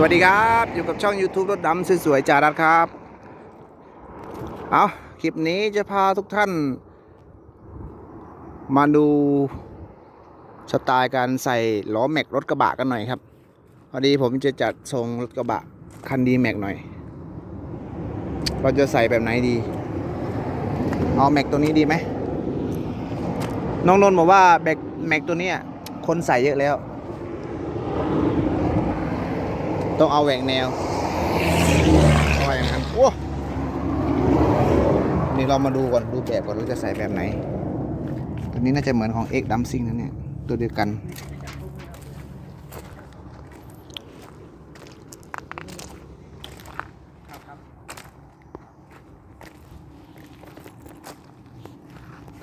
สวัสดีครับ อยู่กับช่อง YouTube รถดำสวยๆจารัดครับ เอาคลิปนี้จะพาทุกท่าน มาดูสไตล์การใส่ล้อแม็กรถกระบะกันหน่อยครับ พอดีผมจะจัดทรงรถกระบะคันดีแม็กหน่อย เราจะใส่แบบไหนดี เอาแม็กตัวนี้ดีไหมน้องนนท์บอกว่าแม็กแม็กตัวนี้คนใส่เยอะแล้ว ต้องเอาแหวกแนวเอาไว้อย่างนั้นโอ้นี่เรามาดูก่อน ดูแบบก่อนว่าจะใส่แบบไหน ตัวนี้น่าจะเหมือนของ X d u m p s i n g นะเนี่ย ตัวเดียวกัน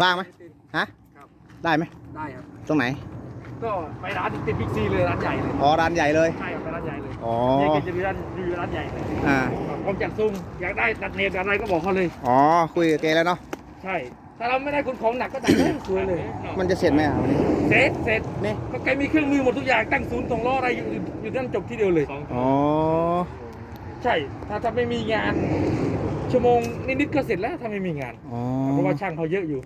ว่างไหมฮะครับได้ไหม ได้ครับ ตรงไหน ก็ไปร้านติดบิ๊กซีเลยร้านใหญ่เลยอ๋อร้านใหญ่เลย ใช่ครับไปร้านใหญ่เลยอ๋อ นี่ก็จะมีร้านรีวิวร้านใหญ่เลยอ่า ผมจัดซุ่มอยากได้ตัดเนตอะไรก็บอกเขาเลย อ๋อ คุยกับแกแล้วเนาะ ใช่ ถ้าเราไม่ได้คุณของหนักก็ตัดได้สวยเลย มันจะเสร็จไหมอะวันนี้ เสร็จเสร็จนี่ ก็แกมีเครื่องมือหมดทุกอย่างตั้งศูนย์สองล้ออะไรอยู่อยู่นั่นจบที่เดียวเลย อ๋อ ใช่ ถ้าถ้าไม่มีงาน ชั่วโมงนิดๆก็เสร็จแล้วถ้าไม่มีงาน อ๋อเพราะว่าช่างเขาเยอะอยู่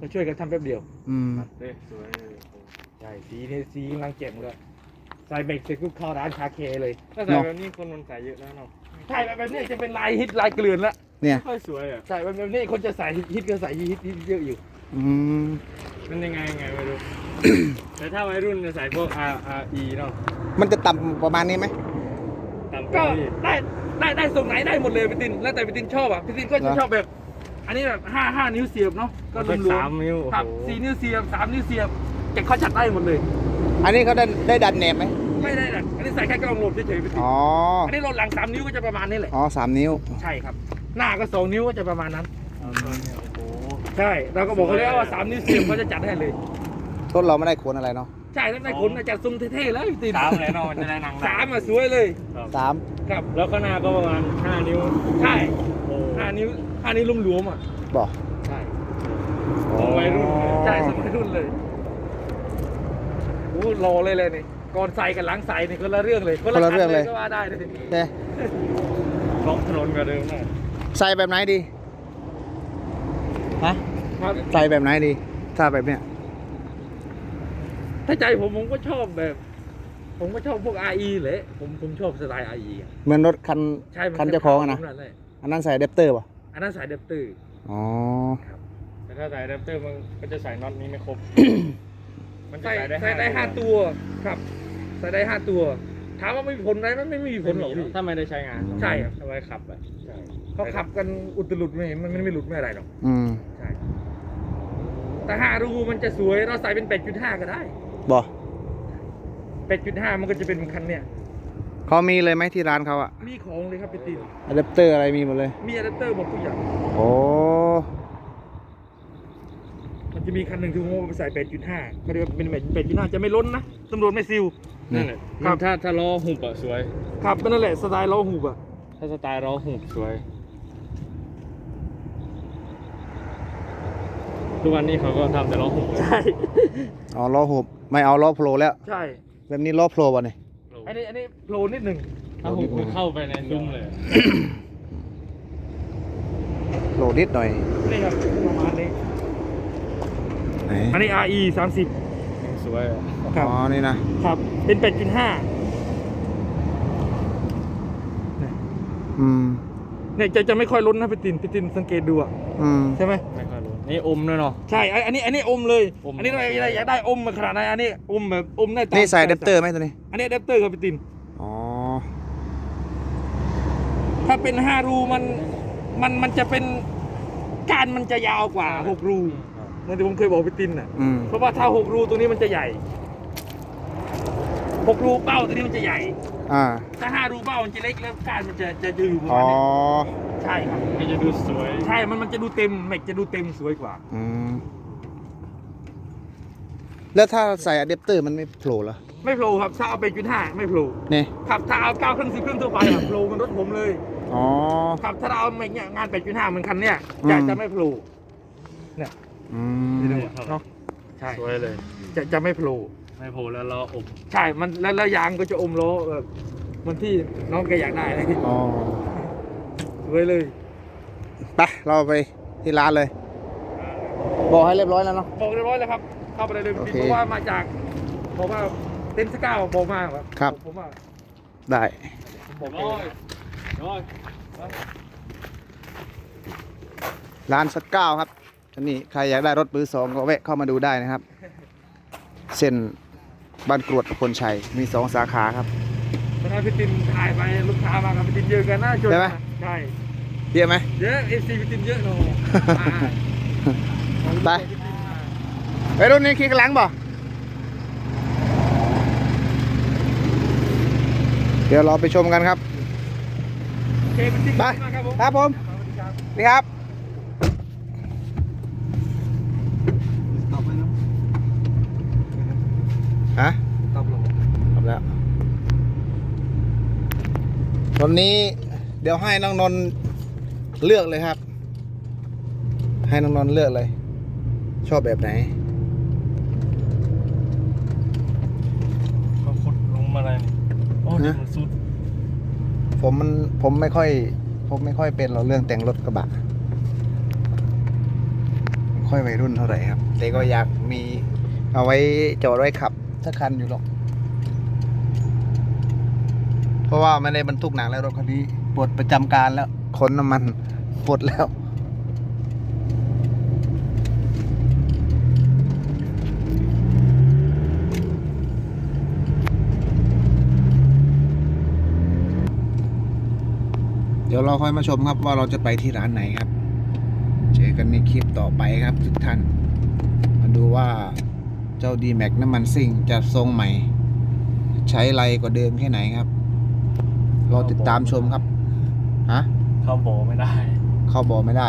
มาช่วยกันทำแป๊บเดียว อืมสวย ใช่สีเนี่ยสีกำลังเจ็บเลยใส่เบรกเสร็จก็เข้าร้านคาเคเลยถ้าใส่แบบนี้คนมันใส่เยอะแล้วเนาะใช่แบบนี้จะเป็นลายฮิตลายเกลื่อนละเนี่ยค่อยสวยอะใช่แบบนี้คนจะใส่ฮิตก็ใส่ฮิตฮิตเยอะอยู่อืมมันยังไงยังไงไม่รู้ แต่ถ้าวัยรุ่นจะใส่พวก R R E เนาะมันจะต่ำประมาณนี้ไหมต่ำกก็ว่านี้ได้ได้ได้ทรงไหนได้หมดเลยพี่ตินแล้วแต่พี่ตินชอบอะพี่ตินก็จะชอบแบบ อันนี้แบบห้าห้านิ้วเสียบเนาะก็รสัวกมสามนิ้วๆครับโอ้โหสี่นิ้วเสียบสามนิ้วเสียบ แกเขาจัดได้หมดเลย อันนี้เขาได้ได้ดันแหนบไหมไม่ได้นะอันนี้ใส่แค่กล้องลมเฉยๆพี่ตินอ๋ออันนี้รถหลังสามนิ้วก็จะประมาณนี้แหละ อ๋อสามนิ้ว ใช่ครับ หน้าก็สองนิ้วก็จะประมาณนั้นเอาตัวนี้โอ้โหใช่ เราก็บอกเขาแล้วว่าสามนิ้วเสียบเขาจะจัดให้เลย รถเราไม่ได้โคนอะไรเนาะ ใช่แล้วนายขนน่ะจัดทรงเท่ๆแล้วพี่ตินสามเลยเนาะมันจะได้หนังสามอะสวยเลยครับสามครับ แล้วข้างหน้าก็ประมาณห้านิ้ว ใช่โอ้ห้านิ้วห้านิ้วลุ่มหลวมๆอะบอกใช่ของวัยรุ่นเลยใช่สมัยรุ่นเลย โอ้รอเลยเลยนี่ก่อนใส่กับหลังใส่นี่คนละเรื่องเลยคนละเรื่องเลยก็ว่าได้เลยเนี่ยท้องถนนกว่าเดิมหน่อยใส่แบบไหนดีฮะครับใส่แบบไหนดี ถ้าแบบเนี้ยถ้าใจผมผมก็ชอบแบบ ผมก็ชอบพวก RE เลยผมผมชอบสไตล์ RE อะเหมือนรถคันใช่มัคันเจ้าของอะนะผมแหลอันนั้นใส่อะแดปเตอร์ป่ะอันนั้นสายเดปเตอร์อ๋อแต่ถ้าใส่อะแดปเตอร์มันก็จะใส่น็อตนี้ไม่ครบ มันจะใส่ใส่ได้ใส่ได้ห้าตัวครับ ใส่ได้ห้าตัว ถามว่าไม่มีผลไหมมันไม่มีผลหรอกพี่ ถ้าไม่ได้ใช้งานใช่ครับ เอาไว้ขับอะใช่เขาขับกันอุตลุดไม่มันมันไม่หลุดไม่อะไรหรอกอืมใช่แต่ห้ารูมันจะสวยเราใส่เป็น8.5ก็ได้บอก8.5มันก็จะเป็นคันเนี่ยเขามีเลยไหมที่ร้านเขาอะมีของเลยครับพี่ตินอะแดปเตอร์อะไรมีหมดเลย มีอะแดปเตอร์หมดทุกอย่าง โอ้มัน จะมีคันหนึ่งที่ผมเอาไปใส่8.5เขาเรียกว่าเป็น8.5จะไม่ล้นนะตำรวจไม่ซิล นั่นแหละครับถ้าถ้าล้อหุบอะสวยครับก็นั่นแหละสไตล์ล้อหูบอะถ้าสไตล์ล้อหุบสวย ทุกวันนี้เขาก็ทำแต่ล้อหุบเลยใช่อ๋อล้อหุบไม่เอาล้อโผล่แล้ว ใช่แบบนี้ล้อโผล่ป่ะเนี่ย อันนี้อันนี้โผล่นิดหนึ่งถ้าหุบคือเข้าไปในซุ้มเลย โผล่นิดหน่อยนี่ครับประมาณนี้ ไหนอันนี้ RE 30ยังสวยอะครับ อ๋อ นี่นะ ครับ เป็น 8.5อืม เนี่ยจะจะไม่ค่อยล้นนะพี่ตินพี่ตินสังเกตดูอะอืม ใช่ไหมไม่ค่อยรู้นี่อมด้วยเนาะ ใช่ไอ้อันนี้อันนี้อมเลย อม อันนี้เราอยากอยากได้อมมาขนาดไหนอันนี้อมแบบอมได้ตามนี่ใส่อะแดปเตอร์ไหมตัวนี้ อันนี้อะแดปเตอร์ครับพี่ติน อ๋อ ถ้าเป็นห้ารูมันมันมันจะเป็นการมันจะยาวกว่าหกรู เหมือนที่ผมเคยบอกพี่ตินน่ะ อืม เพราะว่าถ้าหกรูตัวนี้มันจะใหญ่หกรูเป้าตัวนี้มันจะใหญ่ อ่าถ้าถ้าห้ารูเป้ามันจะเล็กแล้วการมันจะจะจะอยู่ประอ๋มาอ ณนี้ใช่ครับ มันจะดูสวย ใช่ มันมันจะดูเต็มแม็กจะดูเต็มสวยกว่า อืม แล้วถ้าใส่อะแดปเตอร์มันไม่โผล่เหรอไม่โผล่ครับ ถ้าเอาไปจุดห้าไม่โผล่นี่ครับ ถ้าเอาเก้าครึ่งสิบครึ่งทั่วไปอะโผล่มันรถผมเลย อ๋อ ครับ ถ้าเราเอาแม็กเนี่ยงานแปดจุดห้าเหมือนคันเนี่ยอืมจะจะไม่โผล่ อืมเนาะใช่สวยเลยจะจะไม่โผล่ไม่โผล่แล้วล้ออบใช่มันแล้วแล้วยางก็จะอมล้อแบบมันที่น้องแกอยากได้เลยอ๋อสวยเลยไปเราไปที่ร้านเลย บอกให้เรียบร้อยแล้วเนาะ บอกเรียบร้อยแล้วครับเข้าไปเลยเลยโอเคเพราะว่ามาจากบอกว่าเต็นท์สก้าบอกมาครับครับ ผมว่าได้ ผมบอกร้อยเลยร้อยร้านสักเก้าครับ อันนี้ใครอยากได้รถมือสองก็แวะเข้ามาดูได้นะครับ เส้นบ้านกรวดพลชัยมีสองสาขาครับตอนนั้นพี่ตินถ่ายไปลูกค้ามาครับพี่ตินเยอะกันน่าจนใช่ไหมใช่เยอะไหมเยอะเอฟซีพี่ตินเยอะเนาะมาไปไปรุ่นนี้ขี่กระหลังบ่เดี๋ยวเราไปชมกันครับโอเคพี่ตินไปขอบคุณมากครับผมครับผมสวัสดีครับนี่ครับ ตอบไปแล้ว ฮะ ตอบลง ทำแล้ว วันนี้เดี๋ยวให้น้องนนท์เลือกเลยครับ ให้น้องนนท์เลือกเลย ชอบแบบไหนเขาขุดหลุมอะไรนี่โอ้ดินมันสุดผมมันผมไม่ค่อย ผมไม่ค่อยเป็นหรอกเรื่องแต่งรถกระบะไม่ค่อยวัยรุ่นเท่าไหร่ครับแต่ก็อยากมีเอาไว้จอดไว้ขับสักคันอยู่หรอก เพราะว่าไม่ได้บรรทุกหนักแล้วรถคันนี้ปลดประจำการแล้วขนน้ำมันปลดแล้วเดี๋ยวเราค่อยมาชมครับว่าเราจะไปที่ร้านไหนครับ เจอกันในคลิปต่อไปครับทุกท่าน มาดูว่าเจ้า d m a x น้ำมันซิ่งจะทรงใหม่ ใช้ไรกว่าเดิมแค่ไหนครับ รอติดตามชมครับฮะเข้าโบไม่ได้ เข้าบอไม่ได้